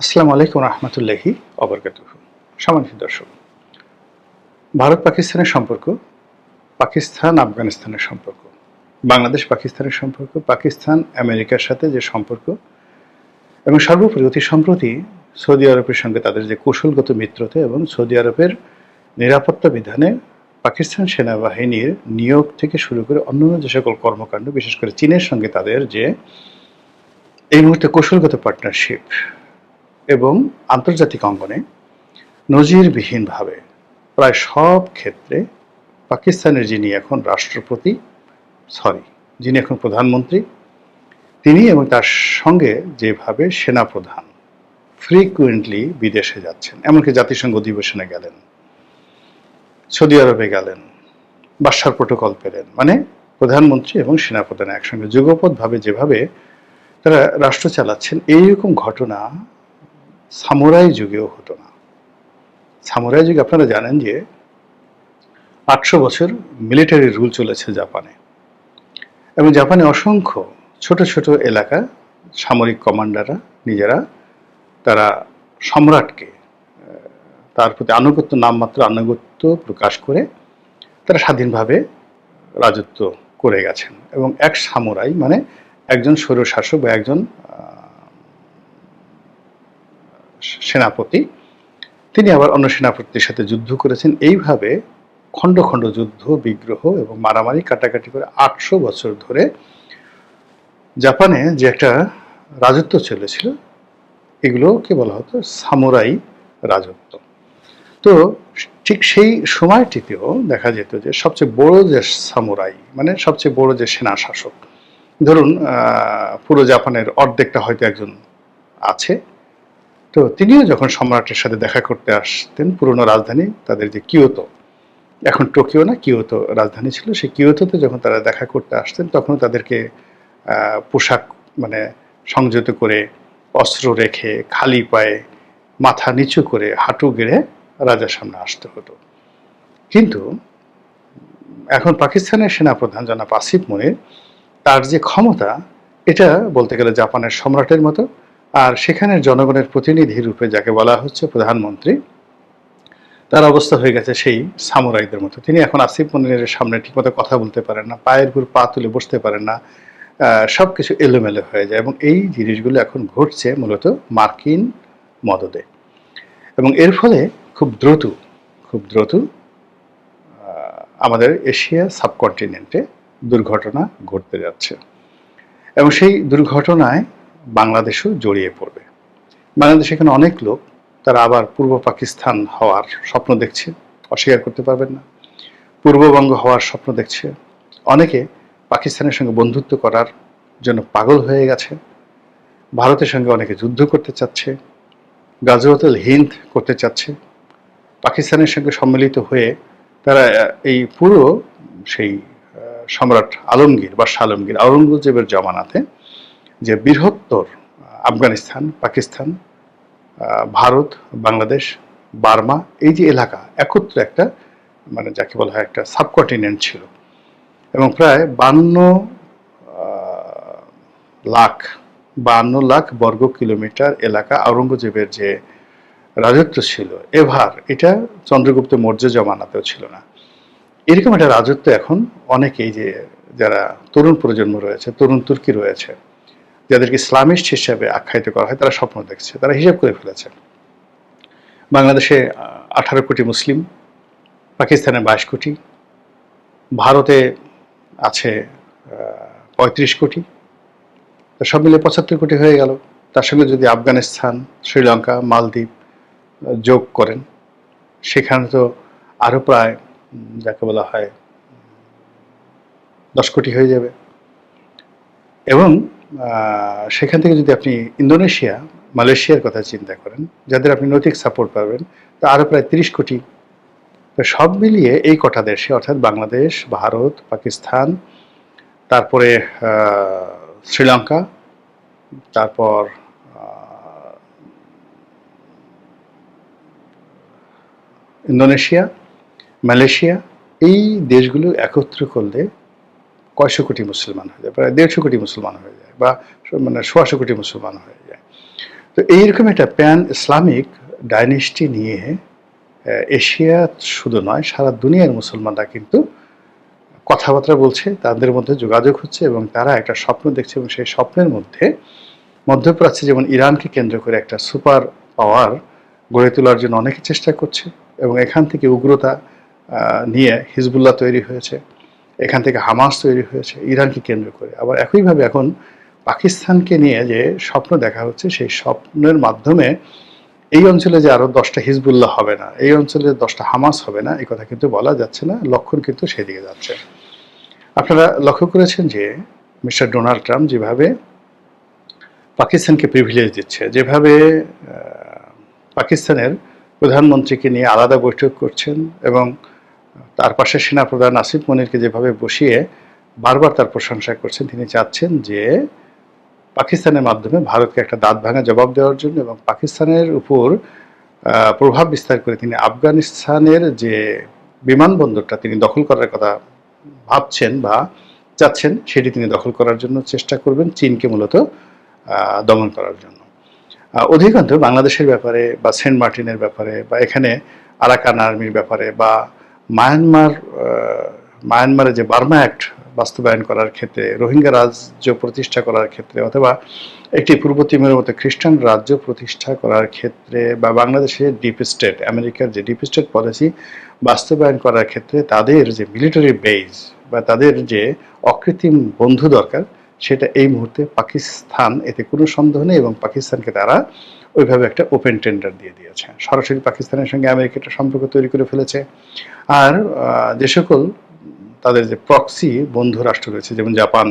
আসসালামু আলাইকুম রহমতুল্লাহি অবরকাত সম্মানিত দর্শক, ভারত পাকিস্তানের সম্পর্ক, পাকিস্তান, আফগানিস্তানের সম্পর্ক, বাংলাদেশ, পাকিস্তানের সম্পর্ক, পাকিস্তান, আমেরিকার সাথে যে সম্পর্ক এবং সর্বোপরি অতি সম্প্রতি সৌদি আরবের সঙ্গে তাদের যে কৌশলগত মিত্রতা এবং সৌদি আরবের নিরাপত্তা বিধানে পাকিস্তান সেনাবাহিনীর নিয়োগ থেকে শুরু করে অন্যান্য যে সকল কর্মকাণ্ড, বিশেষ করে চীনের সঙ্গে তাদের যে এই মুহূর্তে কৌশলগত পার্টনারশিপ এবং আন্তর্জাতিক অঙ্গনে নজিরবিহীনভাবে প্রায় সব ক্ষেত্রে পাকিস্তানের যিনি এখন রাষ্ট্রপতি, সরি, যিনি এখন প্রধানমন্ত্রী, তিনি এবং তার সঙ্গে যেভাবে সেনাপ্রধান ফ্রিকুয়েন্টলি বিদেশে যাচ্ছেন, এমনকি জাতিসংঘ অধিবেশনে গেলেন, সৌদি আরবে গেলেন বাসার প্রোটোকল পেলেন মানে প্রধানমন্ত্রী এবং সেনাপ্রধান একসঙ্গে যুগপথভাবে যেভাবে তারা রাষ্ট্র চালাচ্ছেন, এইরকম ঘটনা সামুরাই যুগেও হতো না। সামুরাই যুগে আপনারা জানেন যে আটশো বছর মিলিটারি রুল চলেছে জাপানে। এবং জাপানে অসংখ্য ছোট ছোট এলাকা সামরিক কমান্ডাররা নিজেরা তারা সম্রাটকে তার প্রতি আনুগত্য, নামমাত্র আনুগত্য প্রকাশ করে তারা স্বাধীনভাবে রাজত্ব করে গেছেন। এবং এক সামুরাই মানে একজন স্বৈরশাসক বা একজন সেনাপতি। তিনি আবার অন্য সেনাপতির সাথে যুদ্ধ করেছেন। এইভাবে খণ্ড খণ্ড যুদ্ধ, বিগ্রহ এবং মারামারি কাটাকাটি করে আটশো বছর ধরে জাপানে যে একটা রাজত্ব চলেছিল এগুলোকে বলা হতো? সামুরাই রাজত্ব। তো ঠিক সেই সময়টিতেও দেখা যেত যে সবচেয়ে বড় যে সামুরাই মানে সবচেয়ে বড় যে সেনা শাসক, ধরুন পুরো জাপানের অর্ধেকটা হয়তো একজন আছে। তো তিনিও যখন সম্রাটের সাথে দেখা করতে আসতেন, পুরনো রাজধানী, তাদের যে কিয়োতো, এখন টোকিও না, কিয়োতো রাজধানী ছিল, সেই কিয়োতোতে যখন তারা দেখা করতে আসতেন তখন তাদেরকে পোশাক মানে সংযত করে, অস্ত্র রেখে, খালি পায়ে, মাথা নিচু করে, হাঁটু গেড়ে রাজার সামনে আসতে হতো। কিন্তু এখন পাকিস্তানের সেনাপ্রধান জনাব আসিফ মনির, তার যে ক্ষমতা, এটা বলতে গেলে জাপানের সম্রাটের মতো আর সেখানের জনগণের প্রতিনিধি রূপে যাকে বলা হচ্ছে প্রধানমন্ত্রী, তার অবস্থা হয়ে গেছে সেই সামুরাইদের মতো। তিনি এখন আসিফ মনিরের সামনে ঠিকমতো কথা বলতে পারেন না, পায়ের উপর পা তুলে বসতে পারেন না সব কিছু এলোমেলো হয়ে যায়। এবং এই জিনিসগুলো এখন ঘটছে মূলত মার্কিন মদদে এবং এর ফলে খুব দ্রুত খুব দ্রুত আমাদের এশিয়া সাবকন্টিনেন্টে দুর্ঘটনা ঘটতে যাচ্ছে। এবং সেই দুর্ঘটনায় বাংলাদেশও জড়িয়ে পড়বে। বাংলাদেশে এখানে অনেক লোক, তারা আবার পূর্ব পাকিস্তান হওয়ার স্বপ্ন দেখছে, অস্বীকার করতে পারবেন না। পূর্ববঙ্গ হওয়ার স্বপ্ন দেখছে। অনেকে পাকিস্তানের সঙ্গে বন্ধুত্ব করার জন্য পাগল হয়ে গেছে। ভারতের সঙ্গে অনেকে যুদ্ধ করতে চাচ্ছে। গাজওয়াতুল হিন্দ করতে চাচ্ছে। পাকিস্তানের সঙ্গে সম্মিলিত হয়ে তারা এই পুরো সেই সম্রাট আলমগীর বা আলমগীর, আওরঙ্গজেবের জমানাতে যে বৃহত্তর আফগানিস্তান, পাকিস্তান ভারত, বাংলাদেশ, বার্মা, এই যে এলাকা, একত্রে একটা মানে যাকে বলা হয় একটা সাবকন্টিনেন্ট ছিল। এবং প্রায় বান্ন লাখ বান্ন লাখ বর্গ কিলোমিটার এলাকা আওরঙ্গজেবের যে রাজত্ব ছিল, এভার এটা চন্দ্রগুপ্ত মৌর্য জমানাতেও ছিল না। এরকম একটা রাজত্ব এখন অনেকেই যে, যারা তরুণ প্রজন্ম রয়েছে, তরুণ তুর্কি রয়েছে যাদেরকে ইসলামিস্ট হিসেবে আখ্যায়িত করা হয়, তারা স্বপ্ন দেখছে, তারা হিসাব করে ফেলেছে। বাংলাদেশে আঠারো কোটি মুসলিম, পাকিস্তানে বাইশ কোটি, ভারতে আছে পঁয়ত্রিশ কোটি। তো সব মিলে পঁচাত্তর কোটি হয়ে গেল। তার সঙ্গে যদি আফগানিস্তান, শ্রীলঙ্কা, মালদ্বীপ যোগ করেন, সেখানে তো আরও প্রায় যাকে বলা হয়, দশ কোটি হয়ে যাবে। এবং সেখান থেকে যদি আপনি ইন্দোনেশিয়া, মালয়েশিয়ার কথা চিন্তা করেন, যাদের আপনি নৈতিক সাপোর্ট পাবেন, তা আরও প্রায় তিরিশ কোটি। তো সব মিলিয়ে এই কটা দেশে, অর্থাৎ বাংলাদেশ, ভারত, পাকিস্তান, তারপরে শ্রীলঙ্কা, তারপর ইন্দোনেশিয়া, মালয়েশিয়া, এই দেশগুলো একত্র করলে কয়শো কোটি মুসলমান হয়ে যায়, প্রায় দেড়শো কোটি মুসলমান হয়ে যায়, বা মানে সোয়াশো কোটি মুসলমান হয়ে যায়। তো এইরকম একটা প্যান ইসলামিক ডাইনেস্টি নিয়ে এশিয়া শুধু নয়, সারা দুনিয়ার মুসলমানরা কিন্তু কথাবার্তা বলছে, তাদের মধ্যে যোগাযোগ হচ্ছে এবং তারা একটা স্বপ্ন দেখছে এবং সেই স্বপ্নের মধ্যে মধ্যপ্রাচ্যে যেমন ইরানকে কেন্দ্র করে একটা সুপার পাওয়ার গড়ে তোলার জন্য অনেকে চেষ্টা করছে এবং এখান থেকে উগ্রতা নিয়ে হিজবুল্লাহ তৈরি হয়েছে। এখান থেকে হামাস তৈরি হয়েছে, ইরানকে কেন্দ্র করে। আবার একইভাবে এখন পাকিস্তানকে নিয়ে যে স্বপ্ন দেখা হচ্ছে, সেই স্বপ্নের মাধ্যমে এই অঞ্চলে যে আরও দশটা হিজবুল্লাহ হবে না, এই অঞ্চলে দশটা হামাস হবে না, এই কথা কিন্তু বলা যাচ্ছে না, লক্ষণ কিন্তু সেদিকে যাচ্ছে। আপনারা লক্ষ্য করেছেন যে মিস্টার ডোনাল্ড ট্রাম্প যেভাবে পাকিস্তানকে প্রিভিলেজ দিচ্ছে, যেভাবে পাকিস্তানের প্রধানমন্ত্রীকে নিয়ে আলাদা বৈঠক করছেন এবং তার পাশে সেনাপ্রধান আসিফ মনিরকে যেভাবে বসিয়ে বারবার তার প্রশংসা করছেন, তিনি চাচ্ছেন যে পাকিস্তানের মাধ্যমে ভারতকে একটা দাঁত ভাঙা জবাব দেওয়ার জন্য এবং পাকিস্তানের উপর প্রভাব বিস্তার করে তিনি আফগানিস্তানের যে বিমানবন্দরটা তিনি দখল করার কথা ভাবছেন বা চাচ্ছেন, সেটি তিনি দখল করার জন্য চেষ্টা করবেন, চীনকে মূলত দমন করার জন্য। অধিকাংশ বাংলাদেশের ব্যাপারে বা সেন্ট মার্টিনের ব্যাপারে বা এখানে আরাকান আর্মির ব্যাপারে বা মায়ানমার মায়ানমারে যে বার্মা অ্যাক্ট বাস্তবায়ন করার ক্ষেত্রে, রোহিঙ্গা রাজ্য প্রতিষ্ঠা করার ক্ষেত্রে অথবা একটি পূর্ব তিমুরের মতো খ্রিস্টান রাজ্য প্রতিষ্ঠা করার ক্ষেত্রে বা বাংলাদেশের ডিপ স্টেট, আমেরিকার যে ডিপ স্টেট পলিসি বাস্তবায়ন করার ক্ষেত্রে তাদের যে মিলিটারি বেজ বা তাদের যে অকৃত্রিম বন্ধু দরকার সেটা এই মুহূর্তে পাকিস্তান, এতে কোনো সন্দেহ নেই এবং পাকিস্তানকে তারা ওইভাবে একটা ওপেন টেন্ডার দিয়ে দিয়েছে। সরাসরি পাকিস্তানের সঙ্গে আমেরিকা একটা সম্পর্ক তৈরি করে ফেলেছে। আর যে সকল তাদের যে প্রক্সি বন্ধু রাষ্ট্র রয়েছে, যেমন জাপান,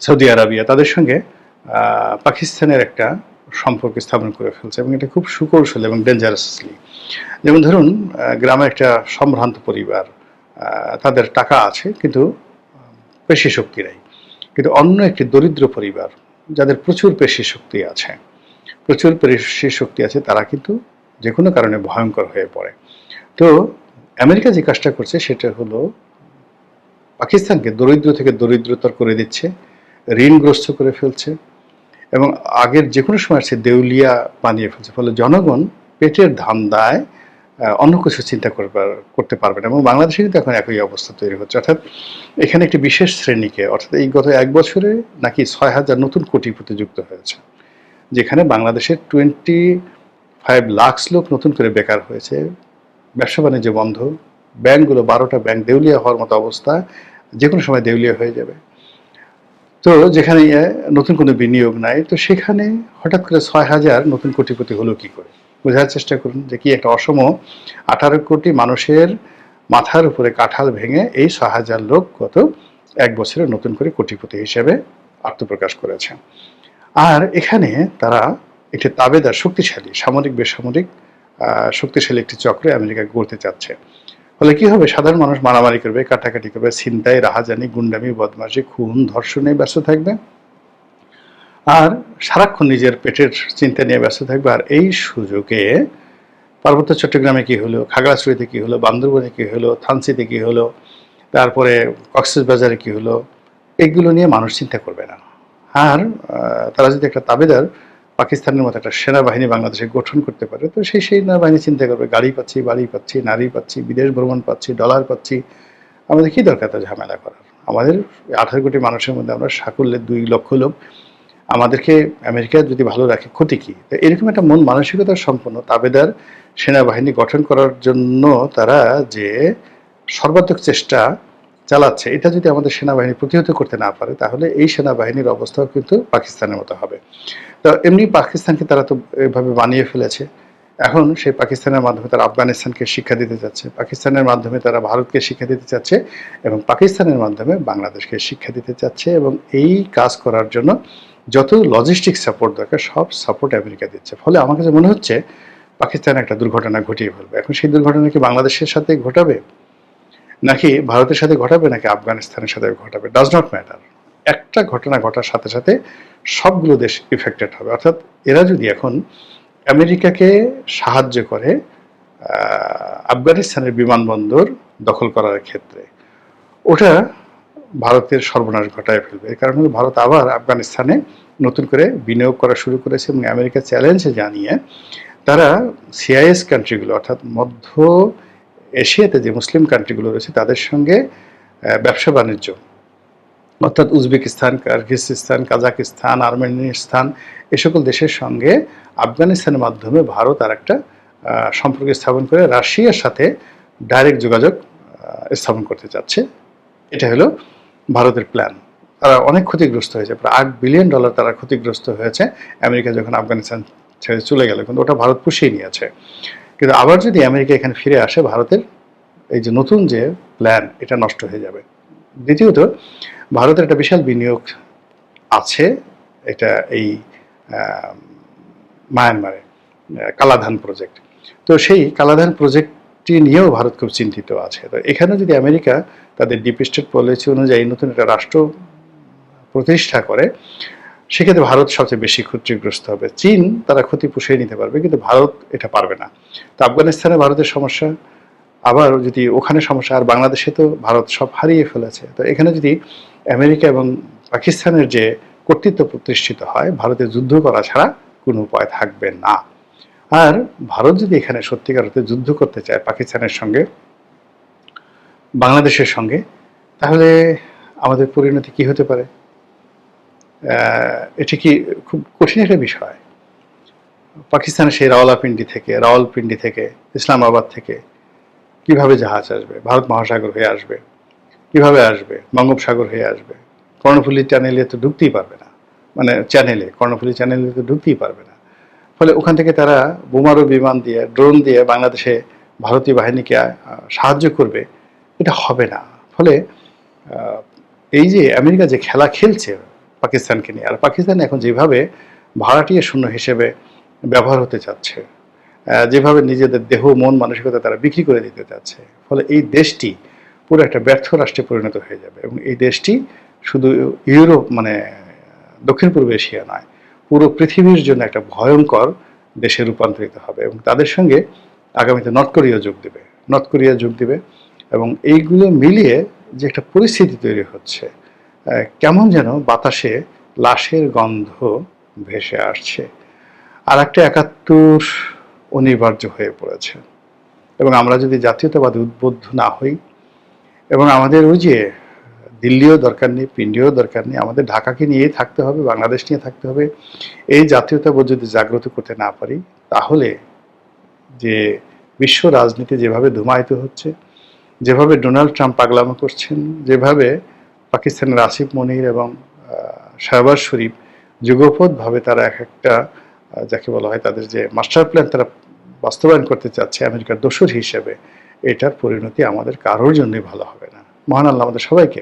সৌদি আরাবিয়া, তাদের সঙ্গে পাকিস্তানের একটা সম্পর্ক স্থাপন করে ফেলছে এবং এটা খুব সুকৌশল এবং ডেঞ্জারাসলি যেমন ধরুন গ্রামে একটা সম্ভ্রান্ত পরিবার তাদের টাকা আছে, কিন্তু পেশি শক্তি নাই। কিন্তু অন্য একটি দরিদ্র পরিবার যাদের প্রচুর পেশি শক্তি আছে প্রচুর পেশি শক্তি আছে তারা কিন্তু যে কোনো কারণে ভয়ঙ্কর হয়ে পড়ে। তো আমেরিকা যে কাজটা করছে সেটা হলো পাকিস্তানকে দরিদ্র থেকে দরিদ্রতর করে দিচ্ছে ঋণগ্রস্ত করে ফেলছে এবং আগের যে কোনো সময় সে দেউলিয়া বানিয়ে ফেলছে। ফলে জনগণ পেটের ধান্দায় আহ, অন্য কিছু চিন্তা করবার, করতে পারবে না। এবং বাংলাদেশে কিন্তু এখন একই অবস্থা তৈরি হচ্ছে। অর্থাৎ এখানে একটি বিশেষ শ্রেণীকে, অর্থাৎ এই গত এক বছরে নাকি ছয় হাজার নতুন কোটিপতি যুক্ত হয়েছে, যেখানে বাংলাদেশের টোয়েন্টি ফাইভ লাখস লোক নতুন করে বেকার হয়েছে। ব্যবসা বাণিজ্য বন্ধ, ব্যাংকগুলো বারোটা ব্যাংক দেউলিয়া হওয়ার মতো অবস্থা যে কোনো সময় দেউলিয়া হয়ে যাবে। তো যেখানে নতুন কোনো বিনিয়োগ নাই, তো সেখানে হঠাৎ করে ছয় হাজার নতুন কোটিপতি হলো কি করে? বোঝার চেষ্টা করুন যে কি একটা অসম আঠারো কোটি মানুষের মাথার উপরে কাঁঠাল ভেঙে এই ছ হাজার লোক গত এক বছরে নতুন করে কোটিপতি হিসেবে আত্মপ্রকাশ করেছে। আর এখানে তারা একটি তাবেদার শক্তিশালী, সামরিক, বেসামরিক শক্তিশালী একটি চক্রে আমেরিকা গড়তে চাচ্ছে। ফলে কি হবে? সাধারণ মানুষ মারামারি করবে, কাটাকাটি করবে, ছিনতাই, রাহাজানি, গুন্ডামি, বদমাশি, খুন, ধর্ষণে ব্যস্ত থাকবে। আর সারাক্ষণ নিজের পেটের চিন্তা নিয়ে ব্যস্ত থাকবে। আর এই সুযোগে পার্বত্য চট্টগ্রামে কি হলো, খাগড়াছড়িতে কি হলো, বান্দরবনে কি হলো থানসিতে কি হলো, তারপরে কক্সবাজারে কি হলো, এগুলো নিয়ে মানুষ চিন্তা করবে না। আর তারা যদি একটা তাবেদার পাকিস্তানের মতো একটা সেনাবাহিনী বাংলাদেশে গঠন করতে পারে, তো সেই সেনাবাহিনী চিন্তা করবে, গাড়ি পাচ্ছি, বাড়ি পাচ্ছি, নারী পাচ্ছি, বিদেশ ভ্রমণ পাচ্ছি, ডলার পাচ্ছি, আমাদের কি দরকার তা ঝামেলা করার? আমাদের আঠারো কোটি মানুষের মধ্যে আমরা সাকুল্যের দুই লক্ষ লোক আমাদেরকে আমেরিকা যদি ভালো রাখে, ক্ষতি কি? এরকম একটা মন মানসিকতা সম্পন্ন তাবেদার সেনাবাহিনী গঠন করার জন্য তারা যে সর্বাত্মক চেষ্টা চালাচ্ছে, এটা যদি আমাদের সেনাবাহিনী প্রতিহত করতে না পারে, তাহলে এই সেনাবাহিনীর অবস্থাও কিন্তু পাকিস্তানের মতো হবে। তো এমনি পাকিস্তানকে তারা তো এভাবে বানিয়ে ফেলেছে। এখন সেই পাকিস্তানের মাধ্যমে তারা আফগানিস্তানকে শিক্ষা দিতে চাচ্ছে, পাকিস্তানের মাধ্যমে তারা ভারতকে শিক্ষা দিতে চাচ্ছে এবং পাকিস্তানের মাধ্যমে বাংলাদেশকে শিক্ষা দিতে চাচ্ছে এবং এই কাজ করার জন্য যত লজিস্টিক সাপোর্ট দরকার, সব সাপোর্ট আমেরিকা দিচ্ছে। ফলে আমার কাছে মনে হচ্ছে পাকিস্তান একটা দুর্ঘটনা ঘটিয়ে ফেলবে। এখন সেই দুর্ঘটনা কি বাংলাদেশের সাথে ঘটাবে? নাকি ভারতের সাথে ঘটাবে, নাকি আফগানিস্তানের সাথে ঘটাবে? ডাজ নট ম্যাটার একটা ঘটনা ঘটার সাথে সাথে সবগুলো দেশ ইফেক্টেড হবে। অর্থাৎ এরা যদি এখন আমেরিকাকে সাহায্য করে আফগানিস্তানের বিমানবন্দর দখল করার ক্ষেত্রে, ওটা ভারতের সর্বনাশ ঘটায় ফেলবে। এর কারণ ভারত আবার আফগানিস্তানে নতুন করে বিনিয়োগ করা শুরু করেছে এবং আমেরিকা চ্যালেঞ্জ জানিয়ে তারা সিআইএস কান্ট্রিগুলো অর্থাৎ মধ্য এশিয়াতে যে মুসলিম কান্ট্রিগুলো রয়েছে, তাদের সঙ্গে ব্যবসা বাণিজ্য। অর্থাৎ উজবেকিস্তান কার্গিস্তান কাজাকিস্তান, আর্মেনিস্তান, এ সকল দেশের সঙ্গে আফগানিস্তানের মাধ্যমে ভারত আর একটা সম্পর্ক স্থাপন করে রাশিয়ার সাথে ডাইরেক্ট যোগাযোগ স্থাপন করতে চাচ্ছে। এটা হলো ভারতের প্ল্যান তারা অনেক ক্ষতিগ্রস্ত হয়েছে, প্রায় আট বিলিয়ন ডলার তারা ক্ষতিগ্রস্ত হয়েছে আমেরিকা যখন আফগানিস্তান ছেড়ে চলে গেল, কিন্তু ওটা ভারত পুষিয়ে নিয়েছে। কিন্তু আবার যদি আমেরিকা এখানে ফিরে আসে, ভারতের এই যে নতুন যে প্ল্যান এটা নষ্ট হয়ে যাবে। দ্বিতীয়ত, ভারতের একটা বিশাল বিনিয়োগ আছে, এটা এই মায়ানমারে কালাধান প্রজেক্ট তো সেই কালাধান প্রজেক্টটি নিয়েও ভারত খুব চিন্তিত আছে। তো এখানে যদি আমেরিকা তাদের ডিপ স্টেট পলিসি অনুযায়ী নতুন একটা রাষ্ট্র প্রতিষ্ঠা করে, সেক্ষেত্রে ভারত সবচেয়ে বেশি ক্ষতিগ্রস্ত হবে। চীন তারা ক্ষতি পুষিয়ে নিতে পারবে, কিন্তু ভারত এটা পারবে না। তো আফগানিস্তানে ভারতের সমস্যা, আবার যদি ওখানে সমস্যা, আর বাংলাদেশে তো ভারত সব হারিয়ে ফেলেছে। তো এখানে যদি আমেরিকা এবং পাকিস্তানের যে কর্তৃত্ব প্রতিষ্ঠিত হয় ভারতে যুদ্ধ করা ছাড়া কোনো উপায় থাকবে না। আর ভারত যদি এখানে সত্যিকার অর্থে যুদ্ধ করতে চায় পাকিস্তানের সঙ্গে, বাংলাদেশের সঙ্গে, তাহলে আমাদের পরিণতি কি হতে পারে? এটি কি খুব কঠিন একটা বিষয়। পাকিস্তানের সেই রাওয়ালাপিন্ডি থেকে, রাওয়ালপিন্ডি থেকে, ইসলামাবাদ থেকে কীভাবে জাহাজ আসবে? ভারত মহাসাগর হয়ে আসবে। কীভাবে আসবে? বঙ্গোপসাগর হয়ে আসবে। কর্ণফুলী চ্যানেলে তো ঢুকতেই পারবে না। মানে চ্যানেলে কর্ণফুলী চ্যানেলে তো ঢুকতেই পারবে না। ফলে ওখান থেকে তারা বোমারু বিমান দিয়ে, ড্রোন দিয়ে বাংলাদেশে ভারতীয় বাহিনীকে সাহায্য করবে। এটা হবে না। ফলে এই যে আমেরিকা যে খেলা খেলছে পাকিস্তানকে নিয়ে, আর পাকিস্তান এখন যেভাবে ভাড়াটিয়া শূন্য হিসেবে ব্যবহার হতে চাচ্ছে যেভাবে নিজেদের দেহ, মন, মানসিকতা তারা বিক্রি করে দিতে চাচ্ছে, ফলে এই দেশটি পুরো একটা ব্যর্থ রাষ্ট্রে পরিণত হয়ে যাবে। এবং এই দেশটি শুধু ইউরোপ মানে দক্ষিণ পূর্ব এশিয়া নয় পুরো পৃথিবীর জন্য একটা ভয়ঙ্কর দেশে রূপান্তরিত হবে এবং তাদের সঙ্গে আগামীতে নর্থ কোরিয়া যোগ দেবে। নর্থ কোরিয়া যোগ দেবে এবং এইগুলো মিলিয়ে যে একটা পরিস্থিতি তৈরি হচ্ছে কেমন যেন বাতাসে লাশের গন্ধ ভেসে আসছে। আর একটা একাত্তর অনিবার্য হয়ে পড়েছে এবং আমরা যদি জাতীয়তাবাদী উদ্বুদ্ধ না হই এবং আমাদের ওই যে দিল্লিও দরকার নেই, পিন্ডিও দরকার নেই। আমাদের ঢাকাকে নিয়েই থাকতে হবে, বাংলাদেশ নিয়ে থাকতে হবে। এই জাতীয়তাবোধ যদি জাগ্রত করতে না পারি, তাহলে যে বিশ্ব রাজনীতি যেভাবে ধুমায়িত হচ্ছে, যেভাবে ডোনাল্ড ট্রাম্প পাগলামো করছেন, যেভাবে পাকিস্তানের আসিফ মনির এবং শাহবাজ শরীফ যুগপথভাবে তারা এক একটা যাকে বলা হয় তাদের যে মাস্টার প্ল্যান তারা বাস্তবায়ন করতে চাচ্ছে আমেরিকার দোসর হিসেবে, এটার পরিণতি আমাদের কারোর জন্যই ভালো হবে না। মহান আল্লাহ আমাদের সবাইকে